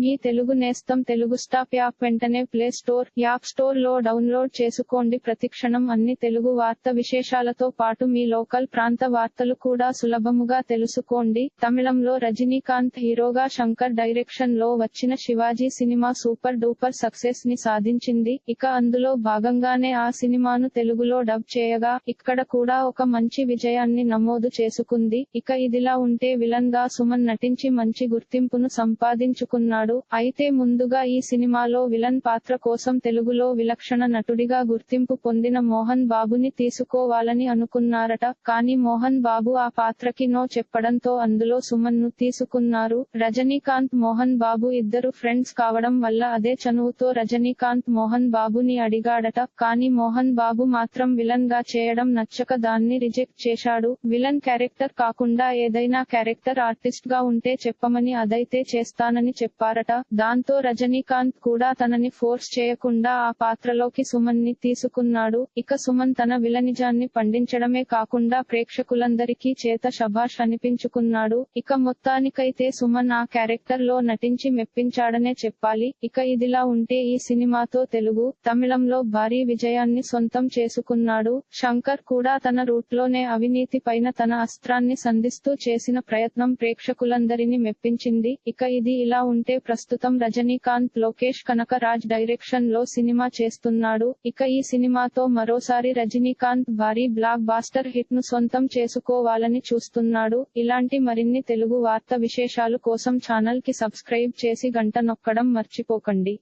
మీ తెలుగు నేస్తం Telugu stop app వెంటనే play store app స్టోర్లో డౌన్లోడ్ చేసుకోండి. ప్రతిక్షణం అన్ని తెలుగు వార్త విశేషాలతో పాటు మీ లోకల్ ప్రాంత వార్తలు కూడా సులభముగా తెలుసుకోండి. తమిళంలో రజనీకాంత్ హీరోగా శంకర్ డైరెక్షన్లో వచ్చిన శివాజీ సినిమా సూపర్ డూపర్ సక్సెస్ని సాధించింది. ఇక అందులో భాగంగానే ఆ సినిమాను తెలుగులో డబ్ చేయగా ఇక్కడ కూడా ఒక మంచి విజయాన్ని నమోదు చేసుకుంది. ఇక ఇదిలా ఉంటే విలన్గా సుమన్ నటించి మంచి గుర్తింపును సంపాదించుకున్నాడు. అయితే ముందుగా ఈ సినిమాలో విలన్ పాత్ర కోసం తెలుగులో విలక్షణ నటుడిగా గుర్తింపు పొందిన మోహన్ బాబుని తీసుకోవాలని అనుకున్నారట. కానీ మోహన్ బాబు ఆ పాత్రకి నో చెప్పడంతో అందులో సుమన్ను తీసుకున్నారు. రజనీకాంత్ మోహన్ బాబు ఇద్దరు ఫ్రెండ్స్ కావడం వల్ల అదే చనువుతో రజనీకాంత్ మోహన్ బాబుని అడిగాడట. కానీ మోహన్ బాబు మాత్రం విలన్గా చేయడం నచ్చక దాన్ని రిజెక్ట్ చేశాడు. విలన్ క్యారెక్టర్ కాకుండా ఏదైనా క్యారెక్టర్ ఆర్టిస్ట్గా ఉంటే చెప్పమని అదైతే చేస్తానని చెప్పారు చేశారట దాంతో రజనీకాంత్ కూడా తనని ఫోర్స్ చేయకుండా ఆ పాత్రలోకి సుమన్ని తీసుకున్నాడు. ఇక సుమన్ తన విలనిజాన్ని పండించడమే కాకుండా ప్రేక్షకులందరికీ చేత శభాష్ అనిపించుకున్నాడు. ఇక మొత్తానికైతే సుమన్ ఆ క్యారెక్టర్లో నటించి మెప్పించాడనే చెప్పాలి. ఇక ఇదిలా ఉంటే ఈ సినిమాతో తెలుగు తమిళంలో భారీ విజయాన్ని సొంతం చేసుకున్నాడు. శంకర్ కూడా తన రూట్లోనే అవినీతి పైన తన అస్త్రాన్ని సంధిస్తూ చేసిన ప్రయత్నం ప్రేక్షకులందరినీ మెప్పించింది. ఇక ఇది ఇలా ఉంటే ప్రస్తుతం రజనీకాంత్ లోకేష్ కనకరాజ్ డైరెక్షన్లో సినిమా చేస్తున్నాడు. ఇక ఈ సినిమాతో మరోసారి రజనీకాంత్ భారీ బ్లాక్ బాస్టర్ హిట్ను సొంతం చేసుకోవాలని చూస్తున్నాడు. ఇలాంటి మరిన్ని తెలుగు వార్త విశేషాలు కోసం ఛానల్కి సబ్స్క్రైబ్ చేసి గంట నొక్కడం మర్చిపోకండి.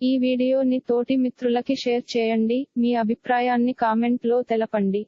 ఈ వీడియోని తోటి మిత్రులకి షేర్ చేయండి. మీ అభిప్రాయాన్ని కామెంట్లో తెలపండి.